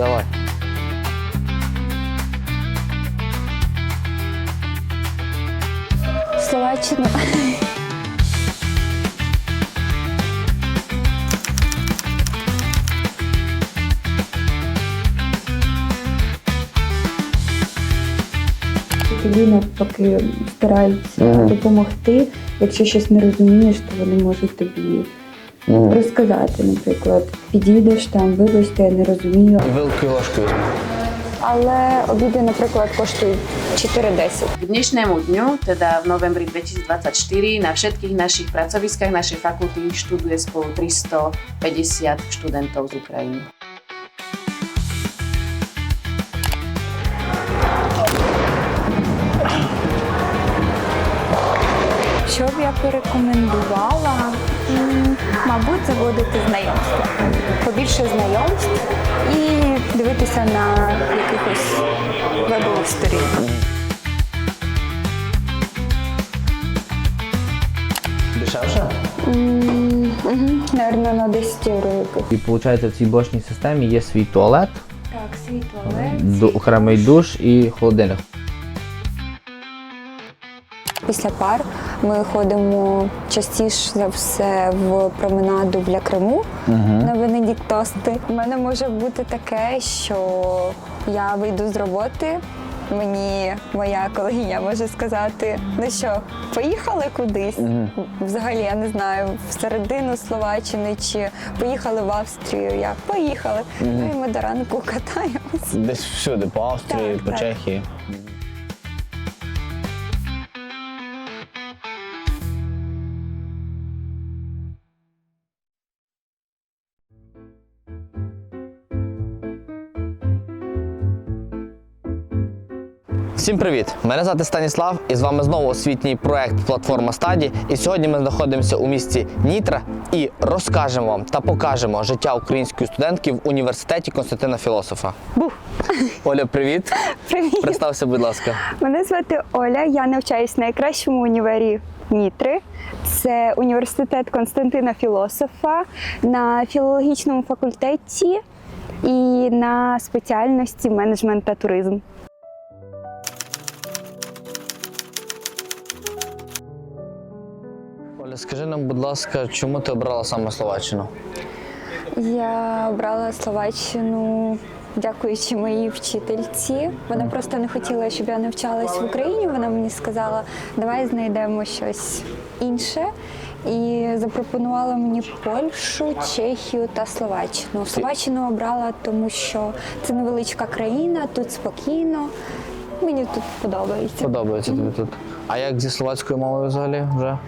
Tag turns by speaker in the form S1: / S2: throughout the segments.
S1: Давай.
S2: Словаччина. Тобі навпаки стараються допомогти. Якщо щось не розумієш, то вони можуть тобі розказати, наприклад, підійдеш там, вибачте, я не розумію.
S1: Вилкою ложкою.
S2: Але обіди, наприклад, коштують 4,10.
S3: K dnešnému dňu, teda v novembri 2024, na všetkých našich pracoviskách našej fakulty študuje spolu 350 študentov z Ukrajiny.
S2: Що б я порекомендувала? Мабуть, заводити знайомства. Побільше знайомств і дивитися на якихось вебових сторінках.
S1: Дешевше?
S2: Наверно, на 10 євро.
S1: І виходить, в цій блочній системі є свій туалет,
S2: Так, свій туалет.
S1: ду- окремий душ і холодильник.
S2: Після пар ми ходимо частіше за все в променаду для Криму на Венедіктости. У мене може бути таке, що я вийду з роботи. Мені моя колегиня може сказати: ну що, поїхали кудись? Взагалі я не знаю, в середину Словаччини чи поїхали в Австрію. Я поїхали. Ну і ми до ранку катаємось.
S1: Десь всюди, по Австрії,
S2: Так,
S1: по
S2: так.
S1: Чехії. Всім привіт! Мене звати Станіслав і з вами знову освітній проект Платформа Стаді. І сьогодні ми знаходимося у місті Нітра і розкажемо вам та покажемо життя української студентки в університеті Константина Філософа. Оля, привіт!
S2: Привіт!
S1: Представся, будь ласка.
S2: Мене звати Оля. Я навчаюсь в найкращому універі Нітри. Це університет Константина Філософа на філологічному факультеті і на спеціальності менеджмент та туризм.
S1: Оля, скажи нам, будь ласка, чому ти обрала саме Словаччину?
S2: Я обрала Словаччину. Дякуючи моїй вчительці. Вона просто не хотіла, щоб я навчалась в Україні. Вона мені сказала, давай знайдемо щось інше. І запропонувала мені Польщу, Чехію та Словаччину. Словаччину обрала, тому що це невеличка країна, тут спокійно. Мені тут подобається.
S1: Подобається тобі тут. А як зі словацькою мовою взагалі вже?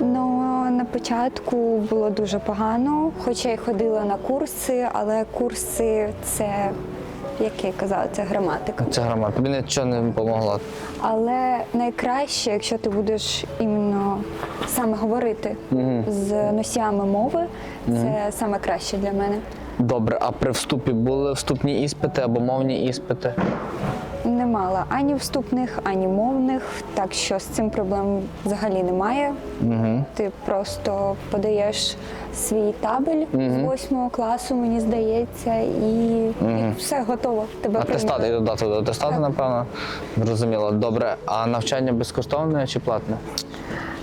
S2: Ну на початку було дуже погано, хоча й ходила на курси, але курси це, як я казала, це граматика.
S1: Це грамат. Тобі нічого не допомогло.
S2: Але найкраще, якщо ти будеш іменно саме говорити з носіями мови, це саме краще для мене.
S1: Добре, а при вступі були вступні іспити або мовні іспити?
S2: Не мала ані вступних, ані мовних, так що з цим проблем взагалі немає.
S1: Угу.
S2: Ти просто подаєш свій табель з восьмого класу, мені здається, і, і все готово. Тебе прийняли.
S1: і додати до атестату, напевно. Зрозуміло. Добре, а навчання безкоштовне чи платне?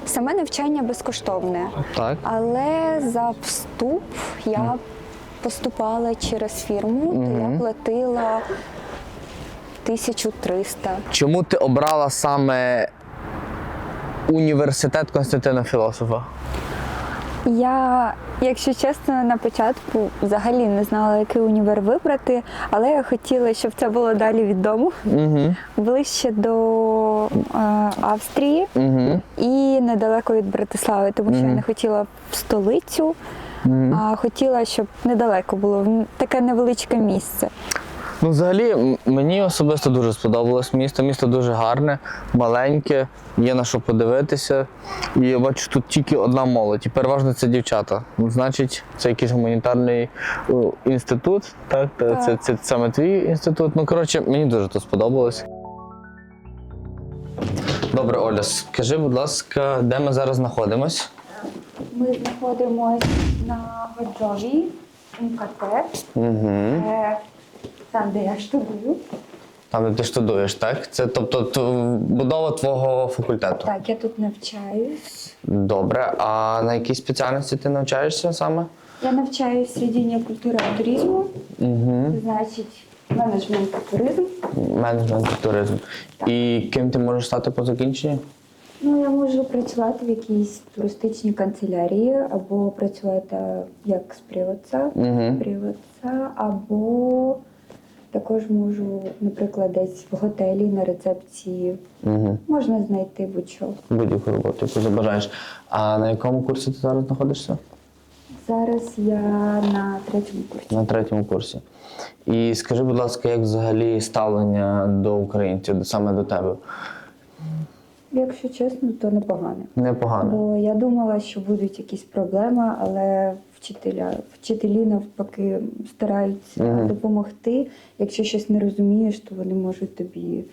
S2: Саме навчання безкоштовне,
S1: Так.
S2: але за вступ я поступала через фірму, то я платила 1300.
S1: Чому ти обрала саме університет Константина Філософа?
S2: Я, якщо чесно, на початку взагалі не знала, який універ вибрати, але я хотіла, щоб це було далі від дому,
S1: Угу.
S2: ближче до е, Австрії
S1: Угу.
S2: і недалеко від Братислави, тому що я не хотіла в столицю, а хотіла, щоб недалеко було таке невеличке місце.
S1: Ну, взагалі, мені особисто дуже сподобалось місто. Місто дуже гарне, маленьке, є на що подивитися. І я бачу, тут тільки одна молодь, і переважно це дівчата. Ну, значить, це якийсь гуманітарний інститут, так? Та Це, це саме твій інститут. Ну, коротше, мені дуже тут сподобалось. Добре, Оля, скажи, будь ласка, де ми зараз знаходимось?
S2: Ми знаходимося на Годжові МКТ.
S1: Угу.
S2: Це там, де я штудую.
S1: Там, де ти штудуєш, так? Це тобто ту- будова твого факультету.
S2: Так, я тут навчаюсь.
S1: Добре. А на якій спеціальності ти навчаєшся саме?
S2: Я навчаюсь відділення культури та туризму,
S1: Угу.
S2: значить, менеджмент та туризм.
S1: Менеджмент і туризм. І ким ти можеш стати по закінченні?
S2: Ну, я можу працювати в якійсь туристичній канцелярії або працювати як співаця,
S1: Угу.
S2: співаця, або також можу, наприклад, десь в готелі на рецепції.
S1: Угу.
S2: Можна знайти будь-що.
S1: Будь-яку роботу, яку забажаєш. А на якому курсі ти зараз знаходишся?
S2: Зараз я на третьому курсі.
S1: На третьому курсі. І скажи, будь ласка, як взагалі ставлення до українців, саме до тебе?
S2: Якщо чесно, то непогане.
S1: Непогано.
S2: Бо я думала, що будуть якісь проблеми, але вчителя, вчителі навпаки стараються
S1: Мгм.
S2: допомогти. Якщо щось не розумієш, то вони можуть тобі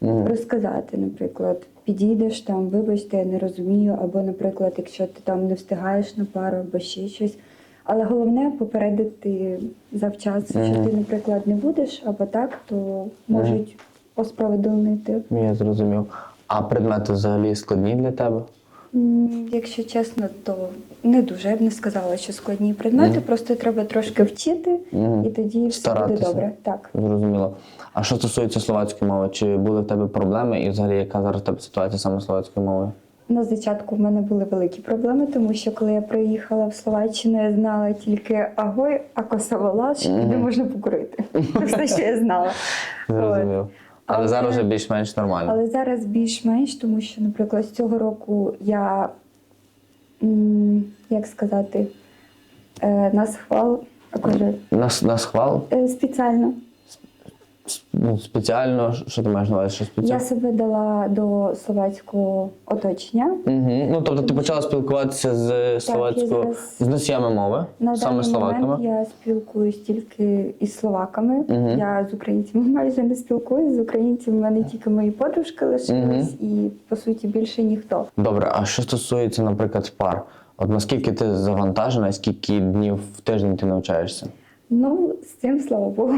S1: Мгм.
S2: розказати. Наприклад, підійдеш там, вибачте, я не розумію, або, наприклад, якщо ти там не встигаєш на пару, або ще щось. Але головне попередити завчасно, що ти, наприклад, не будеш, або так, то можуть осправедливнити.
S1: Я зрозумів. А предмети взагалі складні для тебе?
S2: М, Якщо чесно, то не дуже. Я б не сказала, що складні предмети, просто треба трошки вчити,
S1: Мгм.
S2: і тоді все буде
S1: Старатися.
S2: добре. Так.
S1: Зрозуміло. А що стосується словацької мови, чи були в тебе проблеми і взагалі яка зараз в тебе ситуація саме з словацькою мовою?
S2: На зачатку в мене були великі проблеми, тому що коли я приїхала в Словаччину, я знала тільки агой, а косоволаш, туди
S1: Мгм.
S2: можна покурити. Це все, що я знала.
S1: Зрозумів.
S2: От.
S1: Але
S2: Але-
S1: зараз вже більш-менш нормально.
S2: Але зараз більш-менш, тому що, наприклад, з цього року я, як сказати, е, на схвал,
S1: На, на схвал
S2: е, спеціально.
S1: Ну, спеціально, що ти маєш на увазі? Що
S2: Я себе дала до словацького оточення.
S1: Угу. Ну, тобто ти почала спілкуватися з словацькою,
S2: зараз-
S1: з носіями мови,
S2: На
S1: саме
S2: даний
S1: словаками.
S2: момент я спілкуюсь тільки із словаками.
S1: Мгм.
S2: Я з українцями майже не спілкуюсь. З українцями в мене тільки мої подружки лишились, і по суті більше ніхто.
S1: Добре, а що стосується, наприклад, пар? От наскільки ти завантажена, скільки днів в тиждень ти навчаєшся?
S2: Ну, з цим, слава Богу,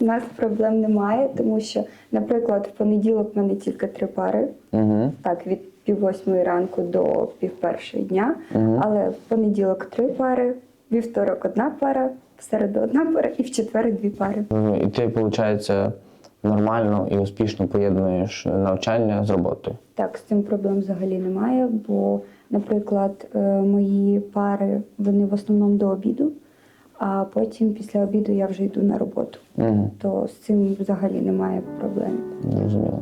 S2: у нас проблем немає, тому що, наприклад, в понеділок в мене тільки три пари.
S1: Угу.
S2: Так, від пів восьмої ранку до пів першої дня.
S1: Мгм.
S2: Але в понеділок три пари, вівторок одна пара, в середу одна пара і в четвер дві пари.
S1: Ну, і ти, виходить, нормально і успішно поєднуєш навчання з роботою.
S2: Так, з цим проблем взагалі немає, бо, наприклад, е, мої пари вони в основному до обіду, а потім після обіду я вже йду на роботу.
S1: Угу.
S2: То з цим взагалі немає проблем.
S1: Зрозуміло.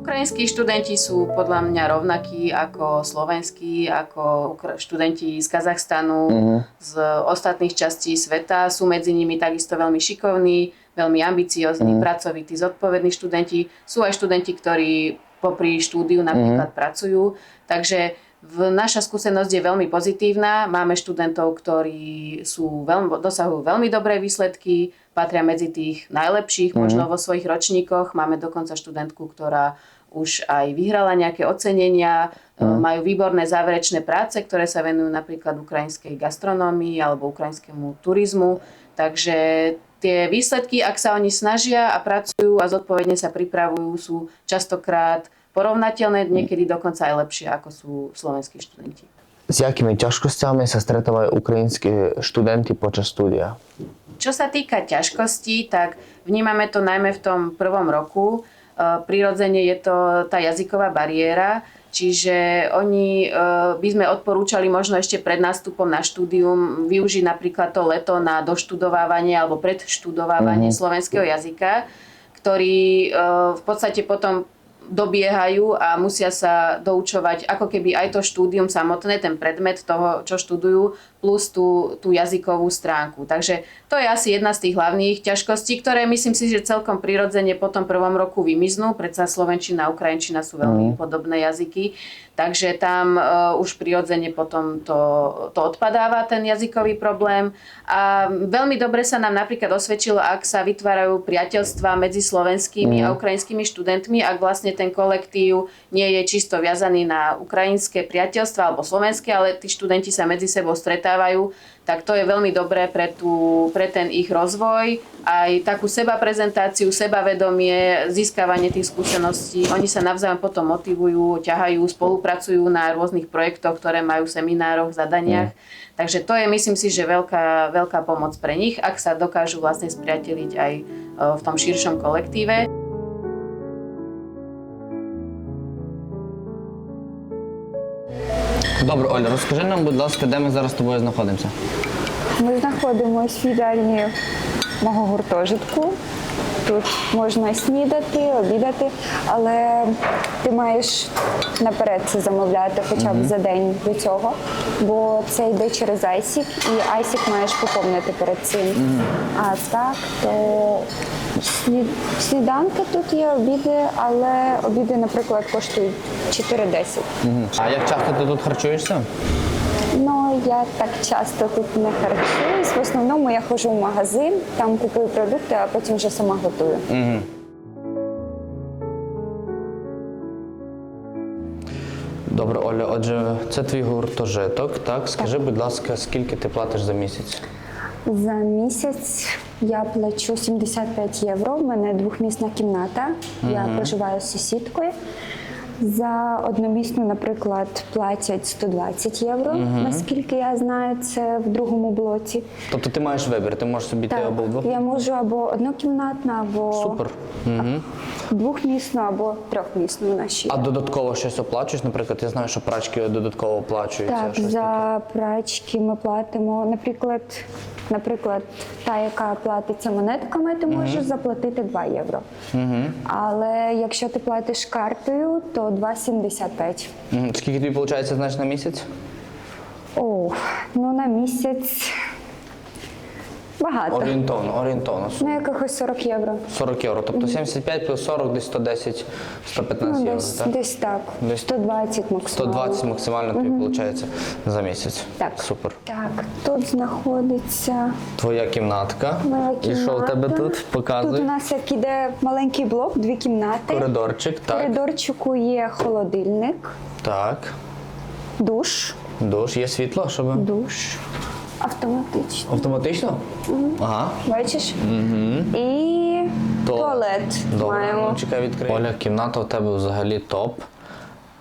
S3: Ukrajinskí študenti sú podľa mňa rovnakí ako slovenskí, ako ukra- študenti z Kazachstanu,
S1: Угу.
S3: z ostatných častí sveta. Sú medzi nimi takisto veľmi šikovní, veľmi ambiciozní,
S1: Mhm.
S3: pracovití, zodpovední študenti. Sú aj študenti, ktorí popri štúdiu napríklad pracujú. Takže v, naša skúsenosť je veľmi pozitívna. Máme študentov, ktorí sú veľmi, dosahujú veľmi dobré výsledky, patria medzi tých najlepších možno vo svojich ročníkoch. Máme dokonca študentku, ktorá už aj vyhrala nejaké ocenenia, e, majú výborné záverečné práce, ktoré sa venujú napríklad ukrajinskej gastronómii alebo ukrajinskému turizmu. Takže tie výsledky, ak sa oni snažia a pracujú a zodpovedne sa pripravujú, sú častokrát porovnateľné, niekedy dokonca aj lepšie, ako sú slovenskí študenti.
S1: S akými ťažkosťami sa stretávajú ukrajinskí študenti počas štúdia?
S3: Čo sa týka ťažkostí, tak vnímame to najmä v tom prvom roku. E, prirodzene je to tá jazyková bariéra, čiže oni e, by sme odporúčali možno ešte pred nástupom na štúdium využiť napríklad to leto na doštudovávanie alebo predštudovávanie mm-hmm. slovenského jazyka, ktorý e, v podstate potom dobiehajú a musia sa doučovať ako keby aj to štúdium samotné, ten predmet toho, čo študujú, plus tú, tú jazykovú stránku. Takže to je asi jedna z tých hlavných ťažkostí, ktoré myslím si, že celkom prirodzene po tom prvom roku vymiznú. Predsa slovenčina a ukrajinčina sú veľmi podobné jazyky. Takže tam uh, už prirodzene potom to, to odpadáva, ten jazykový problém. A veľmi dobre sa nám napríklad osvedčilo, ak sa vytvárajú priateľstva medzi slovenskými a ukrajinskými študentmi, ak vlastne ten kolektív nie je čisto viazaný na ukrajinské priateľstva alebo slovenské, ale tí študenti sa medzi sebou stretávajú, tak to je veľmi dobré pre, tú, pre ten ich rozvoj, aj takú seba prezentáciu, sebavedomie, získavanie tých skúseností. Oni sa navzájom potom motivujú, ťahajú, spolupracujú na rôznych projektoch, ktoré majú v seminároch, zadaniach. Takže to je, myslím si, že veľká, veľká pomoc pre nich, ak sa dokážu vlastne spriateliť aj e, v tom širšom kolektíve.
S1: Добре, Оля, розкажи нам, будь ласка, де ми зараз з тобою знаходимося?
S2: Ми знаходимося в їдальні мого гуртожитку. Тут можна снідати, обідати, але ти маєш наперед це замовляти хоча б за день до цього, бо це йде через ISIC, і ISIC маєш поповнити перед цим. А так, то сні- сніданки тут є, обіди, але обіди, наприклад, коштують 4,10.
S1: А як часто ти тут харчуєшся?
S2: Я так часто тут не харчуюсь. В основному я ходжу в магазин, там купую продукти, а потім вже сама готую.
S1: Добре, Оля, отже, це твій гуртожиток, так? Скажи, будь ласка, скільки ти платиш за місяць?
S2: За місяць я плачу 75 євро. У мене двохмісна кімната. Я проживаю з сусідкою. За одномісну, наприклад, платять 120 євро, наскільки я знаю, це в другому блоці.
S1: Тобто ти маєш вибір, ти можеш собі
S2: Так,
S1: або вдвох?
S2: я можу або однокімнатну, або
S1: Супер. Угу.
S2: двохмісну, або трьохмісну на ще.
S1: А додатково щось оплачуєш? Наприклад, я знаю, що прачки додатково оплачуються.
S2: Так,
S1: щось таке.
S2: за прачки ми платимо. Наприклад, наприклад, та, яка платиться монетками, ти можеш заплатити 2 євро. Але якщо ти платиш картою, то 2,75.
S1: Мгм. Скільки тобі виходить, знаєш, на місяць?
S2: О, ну на місяць багато.
S1: Орієнтовно, орієнтовно.
S2: Ну, якихось 40 євро.
S1: 40 євро. Тобто 75 плюс 40, десь 110, 115
S2: Ну,
S1: євро.
S2: десь,
S1: так?
S2: десь так.
S1: Десь
S2: 120 максимум.
S1: 120 максимально тобі виходить за місяць.
S2: Так.
S1: Супер.
S2: Так, тут знаходиться
S1: Твоя кімнатка.
S2: моя
S1: І що в тебе тут? Показуй.
S2: Тут у нас як іде маленький блок, дві кімнати.
S1: Коридорчик,
S2: В
S1: так.
S2: коридорчику є холодильник,
S1: Так.
S2: душ,
S1: Душ, є світло, щоб.
S2: душ автоматично.
S1: Автоматично? Ага.
S2: Бачиш? І туалет
S1: Добре,
S2: маємо.
S1: ну, чекай. Оля, кімната в тебе взагалі топ.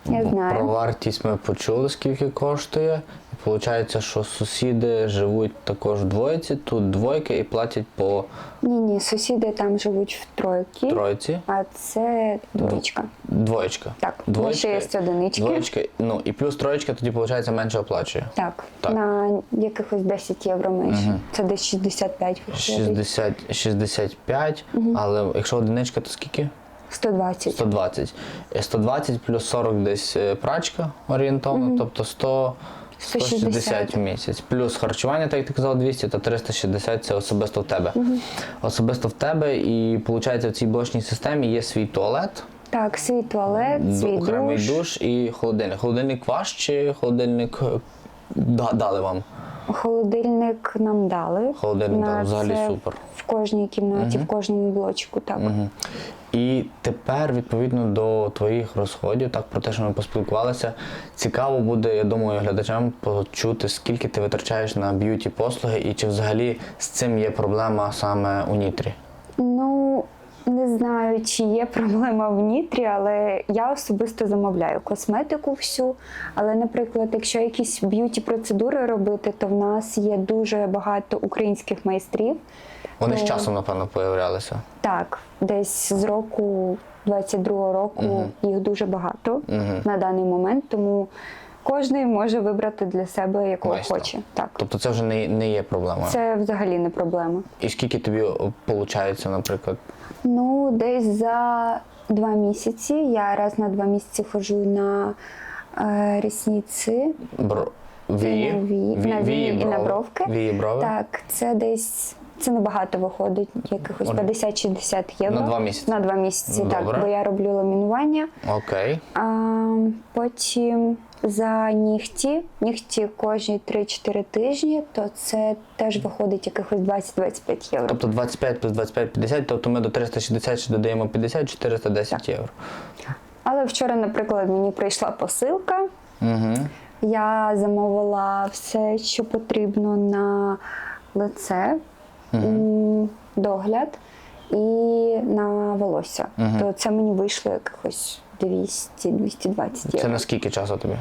S2: Я знаю.
S1: Про вартість ми почули, скільки коштує. Виходить, що сусіди живуть також в двойці, тут двойки і платять по
S2: Ні, ні, сусіди там живуть в тройці,
S1: тройці.
S2: а це двоєчка.
S1: Двоєчка.
S2: Так, бо ще є одинички.
S1: Двоєчка, ну і плюс троєчка тоді, виходить, менше оплачує.
S2: Так,
S1: Так.
S2: на якихось 10 євро менше. Це десь 65 виходить.
S1: 60, 65, але якщо одиничка, то скільки?
S2: 120.
S1: 120. Е, 120 плюс 40 десь е, прачка орієнтовно, тобто 100, 160 в місяць. Плюс харчування, так як ти казав, 200, то 360 це особисто в тебе. Особисто в тебе, і виходить, в цій блочній системі є свій туалет,
S2: Так, свій туалет, свій
S1: окремий
S2: душ.
S1: душ і холодильник. Холодильник ваш чи холодильник е, дали вам?
S2: Холодильник нам дали.
S1: Холодильник
S2: На
S1: дали, взагалі
S2: це
S1: супер.
S2: В кожній кімнаті, в кожному блочку. Так.
S1: І тепер, відповідно до твоїх розходів, так про те, що ми поспілкувалися, цікаво буде, я думаю, глядачам почути, скільки ти витрачаєш на б'юті послуги, і чи взагалі з цим є проблема саме у Нітрі.
S2: Ну, не знаю, чи є проблема в Нітрі, але я особисто замовляю косметику всю. Але, наприклад, якщо якісь б'юті процедури робити, то в нас є дуже багато українських майстрів.
S1: Вони з часом, напевно, появлялися.
S2: Так, десь з року 22-го року їх дуже багато на даний момент, тому кожен може вибрати для себе якого
S1: Майстра.
S2: хоче. Так.
S1: Тобто це вже не, не є проблемою.
S2: Це взагалі не проблема.
S1: І скільки тобі виходить, наприклад,
S2: Ну, десь за два місяці. Я раз на два місяці ходжу на е, рісниці,
S1: бро... вії,
S2: на вії, на вії і на
S1: брови.
S2: бровки.
S1: Вії брови?
S2: Так, це десь. Це небагато виходить, якихось 50-60 євро.
S1: На два місяці?
S2: На два місяці,
S1: Добре.
S2: так, бо я роблю ламінування.
S1: Окей.
S2: А, потім за нігті, нігті кожні 3-4 тижні, то це теж виходить якихось 20-25 євро.
S1: Тобто 25 плюс 25 50, тобто ми до 360 ще додаємо 50, 410 євро.
S2: Але вчора, наприклад, мені прийшла посилка.
S1: Угу.
S2: Я замовила все, що потрібно на лице, м, догляд і на волосся. То це мені вийшло якихось 200-220
S1: Це
S2: євро.
S1: на скільки часу тобі?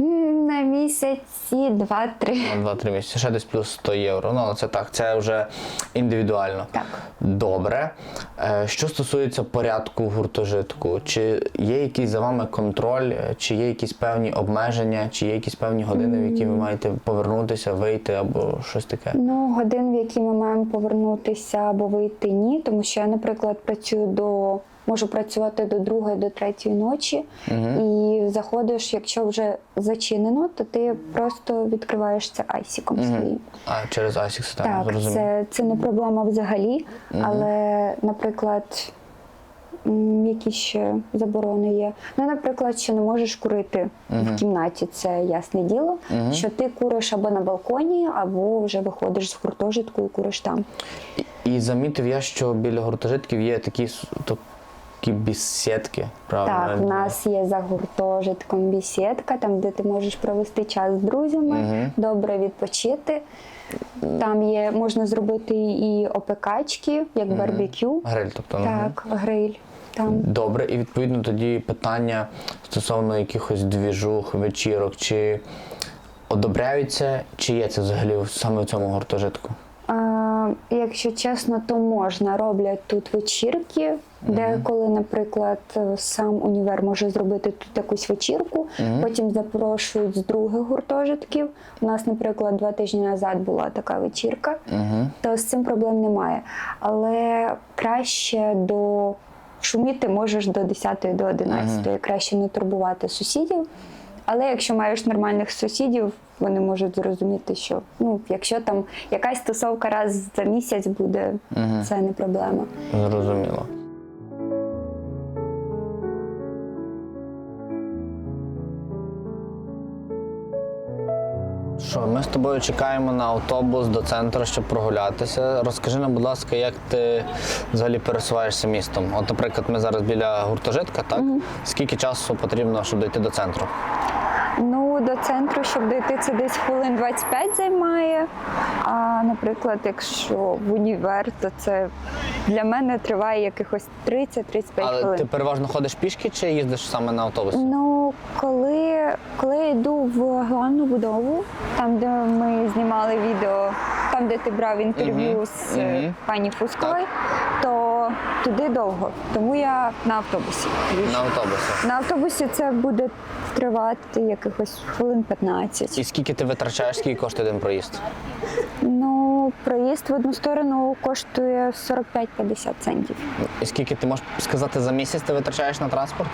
S2: На місяці два-три.
S1: 2-3 місяці, ще десь плюс 100 євро. Ну, це так, це вже індивідуально.
S2: Так.
S1: Добре. Е, Що стосується порядку гуртожитку, чи є якийсь за вами контроль, чи є якісь певні обмеження, чи є якісь певні години, в які ви маєте повернутися, вийти або щось таке?
S2: Ну, годин, в які ми маємо повернутися або вийти, ні, тому що я, наприклад, працюю до. Можу працювати до другої, до третьої ночі, і заходиш, якщо вже зачинено, то ти просто відкриваєш це айсіком своїм.
S1: А через ASICS, так,
S2: Так,
S1: зрозуміло.
S2: це, це не проблема взагалі. Але, наприклад, які ще заборони є. Ну, наприклад, що не можеш курити в кімнаті, це ясне діло. Що ти куриш або на балконі, або вже виходиш з гуртожитку і куриш там.
S1: І, і замітив я, що біля гуртожитків є такі, такі бісідки, правильно?
S2: Так, в нас є за гуртожитком бісідка, там, де ти можеш провести час з друзями, добре відпочити. Там є, можна зробити і опекачки, як барбекю.
S1: Гриль, тобто.
S2: Так, гриль. Там.
S1: Добре, і відповідно тоді питання стосовно якихось двіжух, вечірок, чи одобряються, чи є це взагалі саме в цьому гуртожитку?
S2: Якщо чесно, то можна. Роблять тут вечірки, де коли, наприклад, сам універ може зробити тут якусь вечірку, потім запрошують з других гуртожитків. У нас, наприклад, два тижні назад була така вечірка, то з цим проблем немає. Але краще до шуміти можеш до 10 до 11 краще не турбувати сусідів. Але якщо маєш нормальних сусідів, вони можуть зрозуміти, що ну, якщо там якась тусовка раз за місяць буде, це не проблема.
S1: Зрозуміло. Що, ми з тобою чекаємо на автобус до центру, щоб прогулятися. Розкажи нам, будь ласка, як ти взагалі пересуваєшся містом? От, наприклад, ми зараз біля гуртожитка, так? Скільки часу потрібно, щоб дійти до центру?
S2: Ну, до центру, щоб дійти, це десь хвилин 25 займає. А, наприклад, якщо в універ, то це для мене триває якихось 30-35
S1: Але ти переважно ходиш пішки чи їздиш саме на автобусі?
S2: Ну, коли, коли я йду в главну будову, там, де ми знімали відео, там, де ти брав інтерв'ю
S1: Мгм,
S2: з
S1: мгм.
S2: пані Фусковою, то туди довго. Тому я на автобусі.
S1: На автобусі.
S2: На автобусі це буде тривати якихось хвилин 15.
S1: І скільки ти витрачаєш, скільки коштує один проїзд?
S2: Ну, проїзд в одну сторону коштує 45-50 центів.
S1: І скільки ти можеш сказати за місяць ти витрачаєш на транспорт?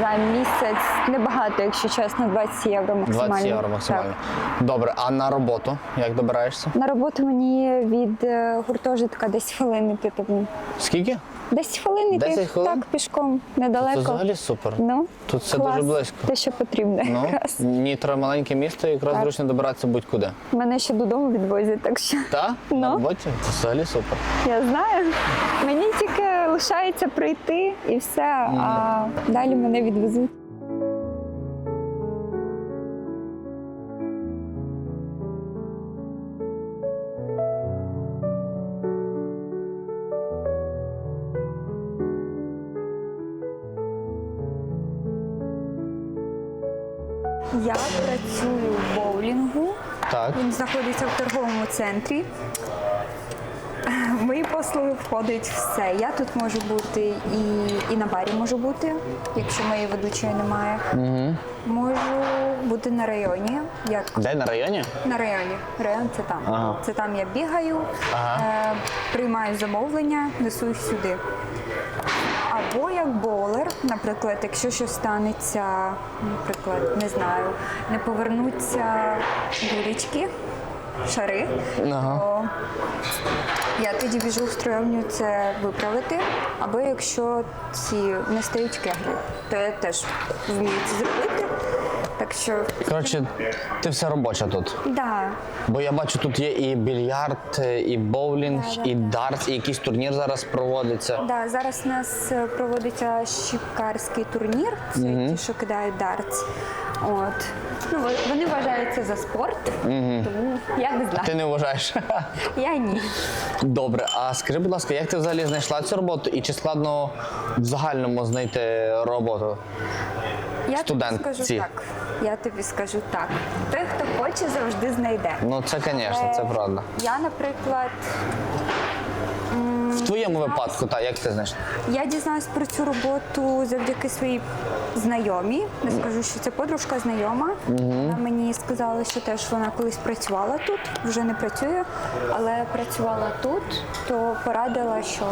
S2: За місяць небагато, якщо чесно, 20 євро максимально.
S1: 20 євро максимально. Добре, а на роботу як добираєшся?
S2: На роботу мені від е, гуртожитка десь хвилин. Тому
S1: Скільки?
S2: 10 хвилин йти
S1: 10 хвилин?
S2: так пішком
S1: Це
S2: недалеко.
S1: взагалі супер.
S2: Ну,
S1: Тут все
S2: клас.
S1: дуже близько.
S2: Те, що потрібно
S1: Ну,
S2: якраз.
S1: Нітро маленьке місто, якраз
S2: Так.
S1: зручно добиратися будь-куди.
S2: Мене ще додому відвозять, так що
S1: Та?
S2: Ну.
S1: На роботі? Це взагалі супер.
S2: я знаю. Мені тільки лишається прийти і все, а далі мене відвезуть. Я працюю в боулінгу.
S1: Так.
S2: Він знаходиться в торговому центрі. В мої послуги входить все. Я тут можу бути і, і на барі можу бути, якщо моєї ведучої немає.
S1: Угу.
S2: Можу бути на районі. Як
S1: Де на районі?
S2: на районі. Район це там.
S1: Ага.
S2: Це там я бігаю,
S1: Ага.
S2: е, приймаю замовлення, несу їх сюди. Або як боулер, наприклад, якщо щось станеться, наприклад, не знаю, не повернуться дурічки, шари,
S1: Ага.
S2: то Я тоді біжу в стройовню це виправити. Або якщо ці не стають кеглі, то я теж вмію це зробити. Так що,
S1: Коротше, ти все робоча тут.
S2: да,
S1: Бо я бачу, тут є і більярд, і боулінг,
S2: Да, да,
S1: і
S2: да.
S1: дартс, і якийсь турнір зараз проводиться.
S2: да, зараз у нас е, проводиться щіпкарський турнір, це ті, що кидають дартс. От. Ну, во- вони вважаються за спорт, тому я не знаю.
S1: Ти не вважаєш?
S2: Я ні.
S1: Добре, а скажи, будь ласка, як ти взагалі знайшла цю роботу і чи складно в загальному знайти роботу?
S2: Я
S1: Студентці.
S2: тобі скажу так. Я тобі скажу так. Той, хто хоче, завжди знайде.
S1: Ну це, звісно, це
S2: Е,
S1: правда.
S2: Я, наприклад,
S1: В твоєму випадку, так, як ти знайшла?
S2: я дізналась про цю роботу завдяки своїй знайомій. Не скажу, що це подружка знайома. Вона мені сказала, що теж вона колись працювала тут, вже не працює, але працювала тут, то порадила, що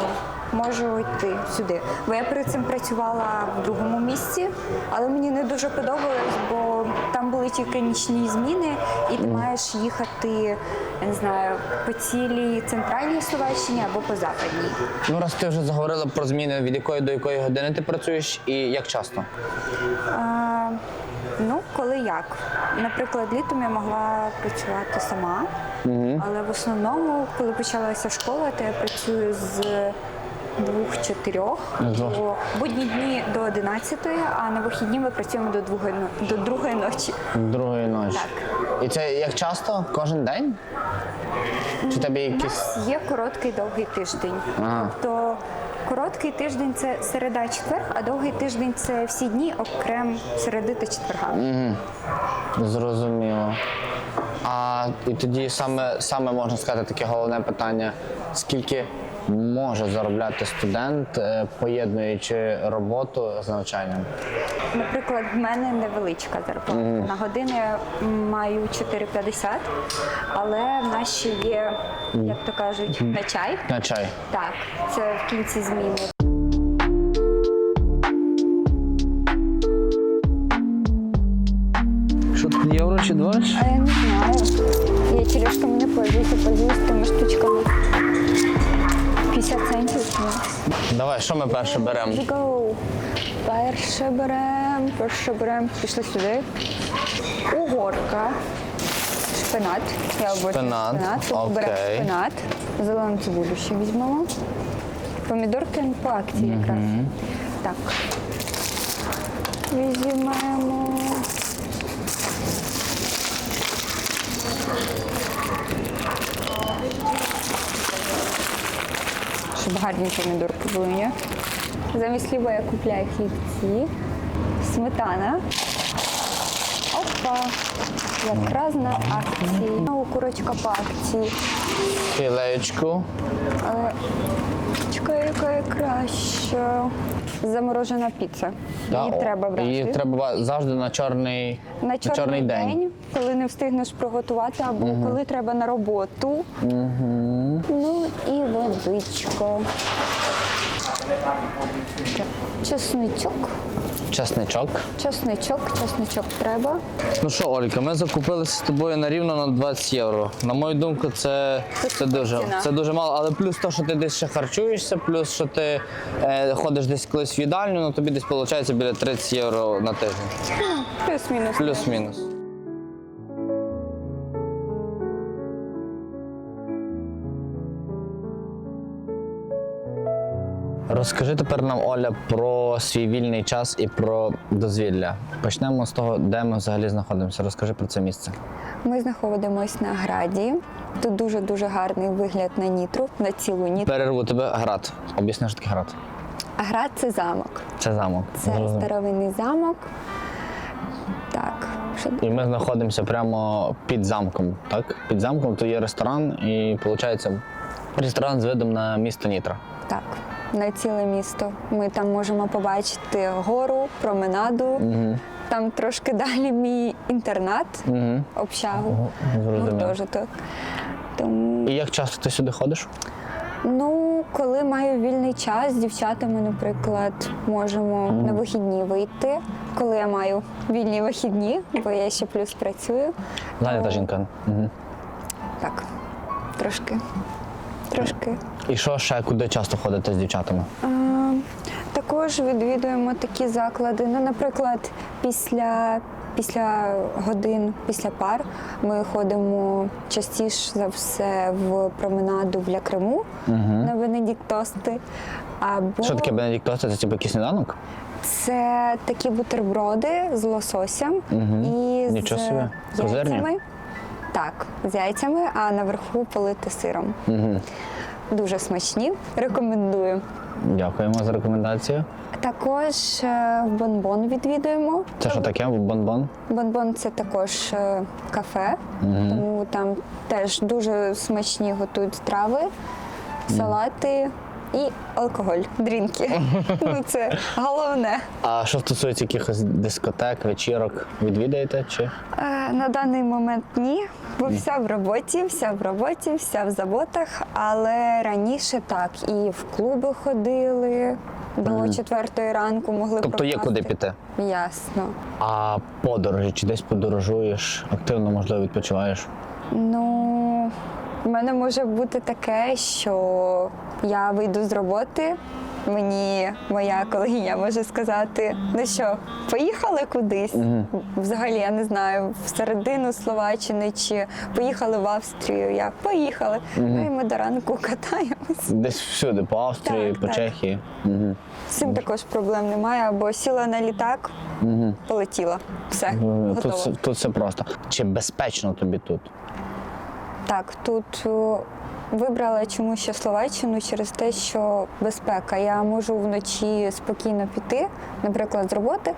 S2: можу йти сюди. Бо я перед цим працювала в другому місці, але мені не дуже подобалось, бо там були тільки нічні зміни, і ти маєш їхати, я не знаю, по цілій центральній Словаччині або по западній.
S1: Ну, раз ти вже заговорила про зміни, від якої до якої години ти працюєш і як часто?
S2: А, ну, коли як. Наприклад, літом я могла працювати сама, але в основному, коли почалася школа, то я працюю з двох-чотирьох. Будні дні до 11, а на вихідні ми працюємо до другої, до другої ночі.
S1: Другої ночі.
S2: Так.
S1: І це як часто? Кожен день? Чи
S2: У
S1: якісь.
S2: нас є короткий довгий тиждень.
S1: Ага.
S2: Тобто короткий тиждень це середа четвер, а довгий тиждень це всі дні, окрем середи та четверга.
S1: Зрозуміло. А і тоді саме, саме можна сказати таке головне питання: скільки може заробляти студент, е, поєднуючи роботу з навчанням?
S2: Наприклад, в мене невеличка зарплата. На годину я маю 4,50, але в нас ще є, як то кажуть, на чай.
S1: На чай.
S2: Так, це в кінці зміни.
S1: Що тут євро чи два?
S2: А я не знаю. Я тележками не пользуюся, пользуюсь тими штучками. 50 центів.
S1: Давай, що ми перше беремо?
S2: Let's go. Перше берем, перше берем. Пішли сюди. Угорка. Шпинат. Я обожнюю
S1: Шпинат,
S2: шпинат. Тут беремо
S1: окей.
S2: шпинат. Зелену цибулю ще візьмемо. Помідорки по акції якраз. Так. Візьмемо. Щоб помідорки були, ні? Замість хліба я купляю хлібці, сметана. Опа! Якраз на акції. Курочка по акції.
S1: Філеєчку.
S2: Чекай, яка є краща. Заморожена піца. Її
S1: о,
S2: треба брати.
S1: Її треба завжди на чорний,
S2: на чорний, день, коли не встигнеш приготувати, або коли треба на роботу. Ну і водичка. Чесничок.
S1: Чесничок.
S2: Чесничок, чесничок треба.
S1: Ну що, Олька, ми закупилися з тобою на рівно на 20 євро. На мою думку, це, це, дуже,
S2: ціна.
S1: це дуже мало. Але плюс те, що ти десь ще харчуєшся, плюс що ти е, ходиш десь колись в їдальню, ну тобі десь виходить біля 30 євро на тиждень.
S2: Плюс-мінус.
S1: Плюс-мінус. Розкажи тепер нам, Оля, про свій вільний час і про дозвілля. Почнемо з того, де ми взагалі знаходимося. Розкажи про це місце.
S2: Ми знаходимося на граді. Тут дуже-дуже гарний вигляд на нітру, на цілу нітру.
S1: Перерву тебе град. Об'ясни, що таке град.
S2: Град це замок.
S1: Це замок.
S2: Це
S1: Зрозумів.
S2: старовинний замок. Так.
S1: І ми знаходимося прямо під замком. Так? Під замком то є ресторан, і виходить ресторан з видом на місто Нітра.
S2: Так, на ціле місто. Ми там можемо побачити гору, променаду. Там трошки далі мій інтернат,
S1: Угу.
S2: общагу, гуртожиток. Тому,
S1: І як часто ти сюди ходиш?
S2: ну, коли маю вільний час з дівчатами, наприклад, можемо на вихідні вийти. Коли я маю вільні вихідні, бо я ще плюс працюю.
S1: Зайнята жінка. Угу.
S2: Так, трошки. Трошки.
S1: І що ще куди часто ходите з дівчатами?
S2: А, також відвідуємо такі заклади. Ну, наприклад, після, після годин, після пар ми ходимо частіше за все в променаду для Криму на Бенедіктости. Або
S1: Що таке Бенедикт Тости? Це типу якийсь сніданок?
S2: це такі бутерброди з лососем і
S1: Нічого
S2: з
S1: собі.
S2: Яйцями. Так, з яйцями, а наверху полити сиром.
S1: Угу.
S2: Дуже смачні. Рекомендую.
S1: Дякуємо за рекомендацію.
S2: Також е, в Бонбон відвідуємо.
S1: Це що таке? Бонбон?
S2: Бонбон це також е, кафе, тому там теж дуже смачні готують страви, салати і алкоголь, дрінки. ну це головне.
S1: А що стосується якихось дискотек, вечірок, відвідаєте чи?
S2: Е, На даний момент ні, бо вся в роботі, вся в роботі, вся в заботах. Але раніше так, і в клуби ходили до четвертої ранку, могли
S1: Тобто є
S2: пропасти.
S1: куди піти.
S2: Ясно.
S1: А подорожі, чи десь подорожуєш, активно, можливо, відпочиваєш?
S2: Ну, в мене може бути таке, що я вийду з роботи. Мені моя колегиня може сказати: ну що, поїхали кудись? Взагалі, я не знаю, в середину Словаччини чи поїхали в Австрію. Я поїхали. Ну і ми до ранку катаємось.
S1: Десь всюди, по Австрії,
S2: Так,
S1: по
S2: так.
S1: Чехії. Угу.
S2: З цим також проблем немає, або сіла на літак, полетіла. Все,
S1: Тут,
S2: готово.
S1: все- тут все просто. Чи безпечно тобі тут?
S2: Так, тут вибрала чому ще Словаччину через те, що безпека. Я можу вночі спокійно піти, наприклад, з роботи.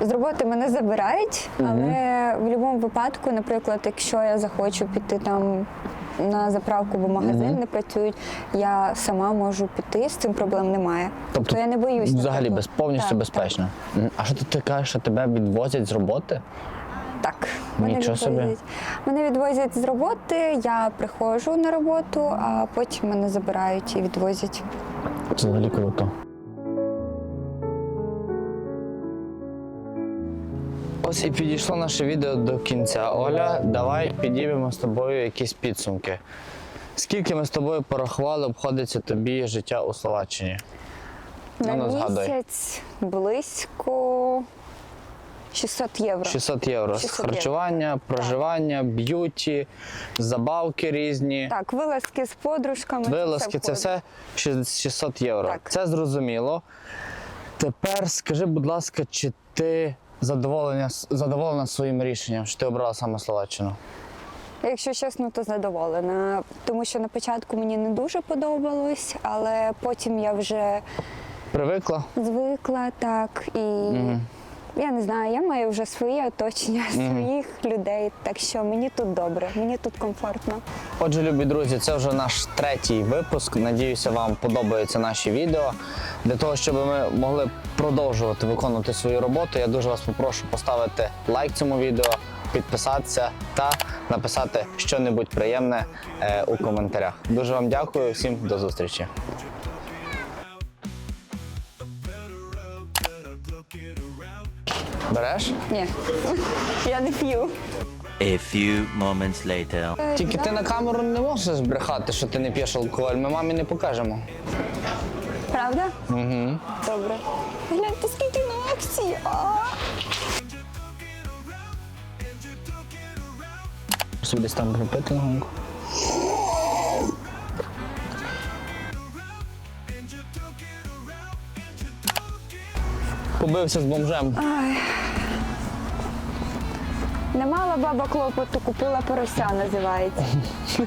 S2: З роботи мене забирають, але в будь-якому випадку, наприклад, якщо я захочу піти там на заправку, бо магазин не працюють, я сама можу піти, з цим проблем немає. Тобто, я не боюсь.
S1: Взагалі без, повністю
S2: Так,
S1: безпечно. Мгм. А що ти, ти кажеш, що тебе відвозять з роботи?
S2: Так, мене
S1: Нічого собі.
S2: відвозять. Мене відвозять з роботи, я приходжу на роботу, а потім мене забирають і відвозять.
S1: Це взагалі круто. Ось і підійшло наше відео до кінця. Оля, давай підіймемо з тобою якісь підсумки. Скільки ми з тобою порахували, обходиться тобі життя у Словаччині?
S2: На
S1: Ну, ну, згадай.
S2: місяць близько 600 євро.
S1: 600 євро.
S2: 600 євро.
S1: Харчування, проживання, б'юті, забавки різні.
S2: Так, вилазки з подружками.
S1: Вилазки, це все 600 євро.
S2: Так.
S1: Це зрозуміло. Тепер скажи, будь ласка, чи ти задоволена, задоволена своїм рішенням, що ти обрала саме Словаччину?
S2: Якщо чесно, то задоволена. Тому що на початку мені не дуже подобалось, але потім я вже
S1: Привикла?
S2: звикла так і. Я не знаю, я маю вже своє оточення, своїх людей, так що мені тут добре, мені тут комфортно.
S1: Отже, любі друзі, це вже наш третій випуск. Надіюся, вам подобаються наші відео. Для того, щоб ми могли продовжувати виконувати свою роботу, я дуже вас попрошу поставити лайк цьому відео, підписатися та написати щось приємне е, у коментарях. Дуже вам дякую, всім до зустрічі. Береш?
S2: Ні, я не п'ю.
S4: A few moments later.
S1: Тільки ти на камеру не можеш збрехати, що ти не п'єш алкоголь. Ми мамі не покажемо.
S2: Правда? Угу. Добре. Гляньте, скільки на акції.
S1: Собі десь там пропити легонько. Побився з бомжем.
S2: Не мала баба клопоту, купила порося, називається.